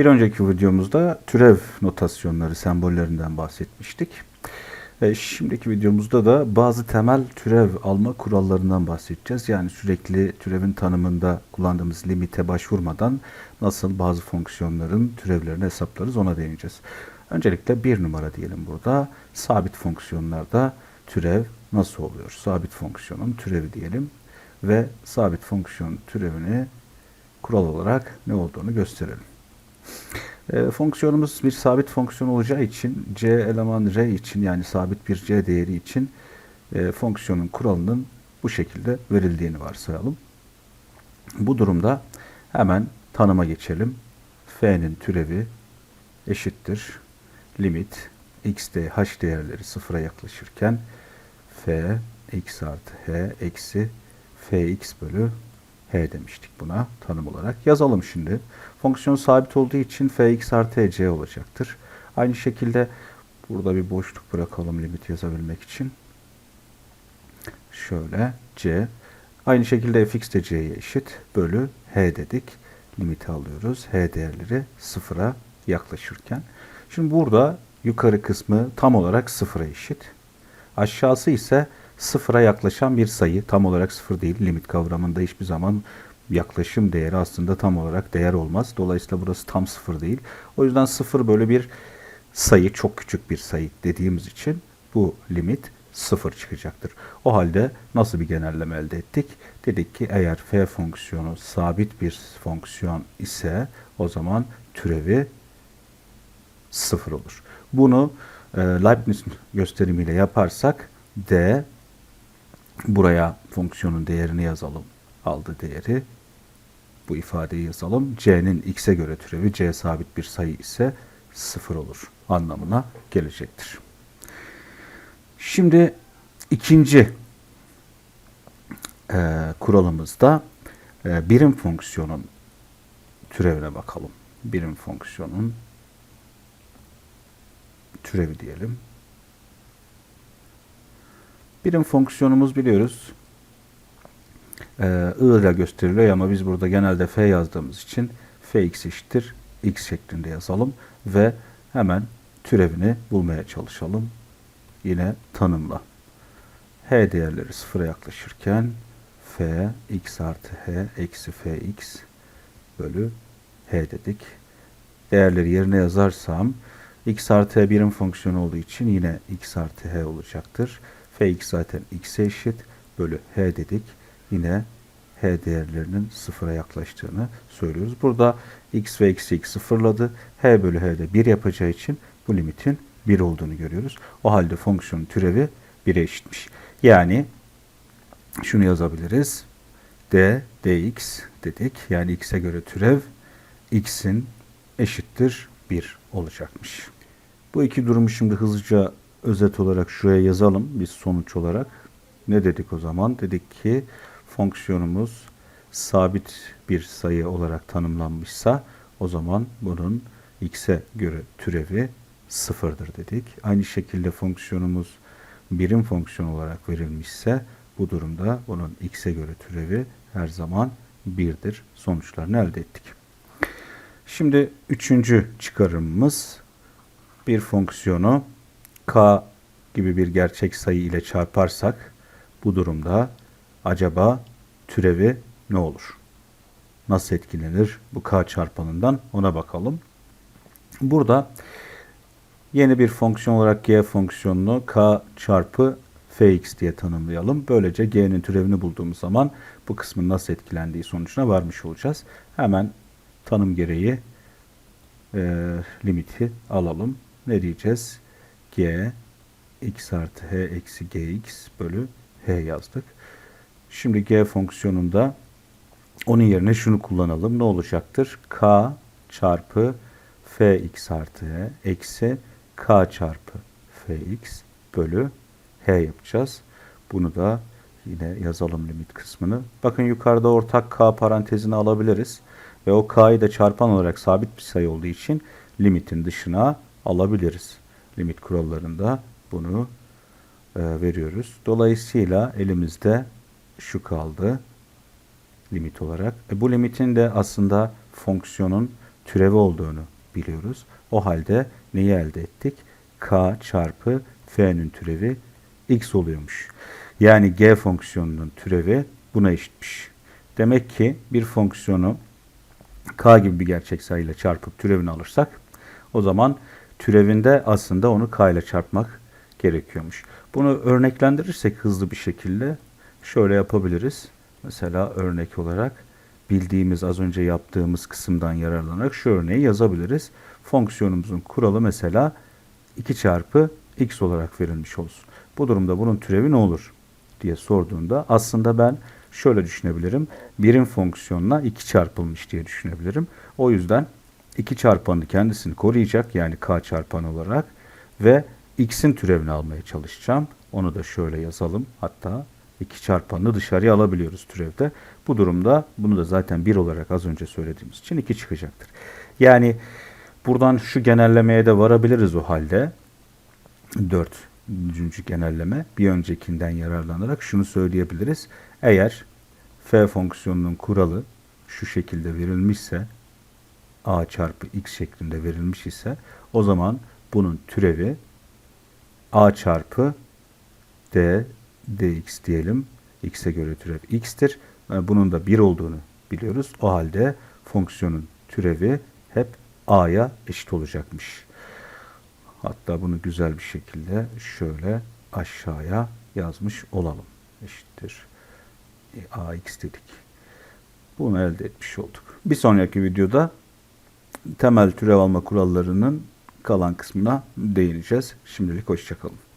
Bir önceki videomuzda türev notasyonları, sembollerinden bahsetmiştik. E, şimdiki videomuzda da bazı temel türev alma kurallarından bahsedeceğiz. Yani sürekli türevin tanımında kullandığımız limite başvurmadan nasıl bazı fonksiyonların türevlerini hesaplarız ona değineceğiz. Öncelikle bir numara diyelim burada. Sabit fonksiyonlarda türev nasıl oluyor? Sabit fonksiyonun türevi diyelim ve sabit fonksiyon türevini kural olarak ne olduğunu gösterelim. E, fonksiyonumuz bir sabit fonksiyon olacağı için c eleman r için yani sabit bir c değeri için e, fonksiyonun kuralının bu şekilde verildiğini varsayalım. Bu durumda hemen tanıma geçelim. f'nin türevi eşittir limit x h değerleri sıfıra yaklaşırken f x artı h eksi fx bölü h demiştik buna tanım olarak. Yazalım şimdi. Fonksiyon sabit olduğu için fx artı c olacaktır. Aynı şekilde burada bir boşluk bırakalım limit yazabilmek için. Şöyle c. Aynı şekilde fx de c'ye eşit. Bölü h dedik. Limiti alıyoruz. h değerleri sıfıra yaklaşırken. Şimdi burada yukarı kısmı tam olarak sıfıra eşit. Aşağısı ise sıfıra yaklaşan bir sayı. Tam olarak sıfır değil. Limit kavramında hiçbir zaman yaklaşım değeri aslında tam olarak değer olmaz. Dolayısıyla burası tam sıfır değil. O yüzden sıfır böyle bir sayı, çok küçük bir sayı dediğimiz için bu limit sıfır çıkacaktır. O halde nasıl bir genelleme elde ettik? Dedik ki eğer f fonksiyonu sabit bir fonksiyon ise o zaman türevi sıfır olur. Bunu e, Leibniz gösterimiyle yaparsak d buraya fonksiyonun değerini yazalım. Aldı değeri bu ifadeyi yazalım. c'nin x'e göre türevi c sabit bir sayı ise sıfır olur anlamına gelecektir. Şimdi ikinci e, kuralımızda e, birim fonksiyonun türevine bakalım. Birim fonksiyonun türevi diyelim. Birim fonksiyonumuz biliyoruz. Ee, I ile gösteriliyor ama biz burada genelde f yazdığımız için fx eşittir x şeklinde yazalım ve hemen türevini bulmaya çalışalım. Yine tanımla. h değerleri sıfıra yaklaşırken f x artı h eksi fx bölü h dedik. Değerleri yerine yazarsam x artı h birim fonksiyon olduğu için yine x artı h olacaktır. Fx zaten x'e eşit bölü h dedik. Yine h değerlerinin sıfıra yaklaştığını söylüyoruz. Burada x ve eksi x sıfırladı. h bölü h de 1 yapacağı için bu limitin 1 olduğunu görüyoruz. O halde fonksiyonun türevi 1'e eşitmiş. Yani şunu yazabiliriz. d dx dedik. Yani x'e göre türev x'in eşittir 1 olacakmış. Bu iki durumu şimdi hızlıca özet olarak şuraya yazalım biz sonuç olarak. Ne dedik o zaman? Dedik ki fonksiyonumuz sabit bir sayı olarak tanımlanmışsa o zaman bunun x'e göre türevi sıfırdır dedik. Aynı şekilde fonksiyonumuz birim fonksiyon olarak verilmişse bu durumda bunun x'e göre türevi her zaman birdir. Sonuçlarını elde ettik. Şimdi üçüncü çıkarımımız bir fonksiyonu k gibi bir gerçek sayı ile çarparsak bu durumda acaba türevi ne olur? Nasıl etkilenir bu k çarpanından ona bakalım. Burada yeni bir fonksiyon olarak g fonksiyonunu k çarpı fx diye tanımlayalım. Böylece g'nin türevini bulduğumuz zaman bu kısmın nasıl etkilendiği sonucuna varmış olacağız. Hemen tanım gereği e, limiti alalım. Ne diyeceğiz? G x artı h eksi gx bölü h yazdık. Şimdi g fonksiyonunda onun yerine şunu kullanalım. Ne olacaktır? k çarpı fx artı h eksi k çarpı fx bölü h yapacağız. Bunu da yine yazalım limit kısmını. Bakın yukarıda ortak k parantezini alabiliriz. Ve o k'yı da çarpan olarak sabit bir sayı olduğu için limitin dışına alabiliriz. Limit kurallarında bunu e, veriyoruz. Dolayısıyla elimizde şu kaldı limit olarak. E, bu limitin de aslında fonksiyonun türevi olduğunu biliyoruz. O halde neyi elde ettik? k çarpı f'nin türevi x oluyormuş. Yani g fonksiyonunun türevi buna eşitmiş. Demek ki bir fonksiyonu k gibi bir gerçek sayıyla çarpıp türevini alırsak o zaman türevinde aslında onu k ile çarpmak gerekiyormuş. Bunu örneklendirirsek hızlı bir şekilde şöyle yapabiliriz. Mesela örnek olarak bildiğimiz az önce yaptığımız kısımdan yararlanarak şu örneği yazabiliriz. Fonksiyonumuzun kuralı mesela 2 çarpı x olarak verilmiş olsun. Bu durumda bunun türevi ne olur diye sorduğunda aslında ben şöyle düşünebilirim. Birim fonksiyonuna 2 çarpılmış diye düşünebilirim. O yüzden 2 çarpanı kendisini koruyacak yani k çarpan olarak ve x'in türevini almaya çalışacağım. Onu da şöyle yazalım. Hatta 2 çarpanını dışarıya alabiliyoruz türevde. Bu durumda bunu da zaten 1 olarak az önce söylediğimiz için 2 çıkacaktır. Yani buradan şu genellemeye de varabiliriz o halde. 4. genelleme bir öncekinden yararlanarak şunu söyleyebiliriz. Eğer f fonksiyonunun kuralı şu şekilde verilmişse a çarpı x şeklinde verilmiş ise o zaman bunun türevi a çarpı d dx diyelim. x'e göre türev x'tir. Yani Bunun da 1 olduğunu biliyoruz. O halde fonksiyonun türevi hep a'ya eşit olacakmış. Hatta bunu güzel bir şekilde şöyle aşağıya yazmış olalım. Eşittir. E, ax dedik. Bunu elde etmiş olduk. Bir sonraki videoda temel türev alma kurallarının kalan kısmına değineceğiz. Şimdilik hoşçakalın.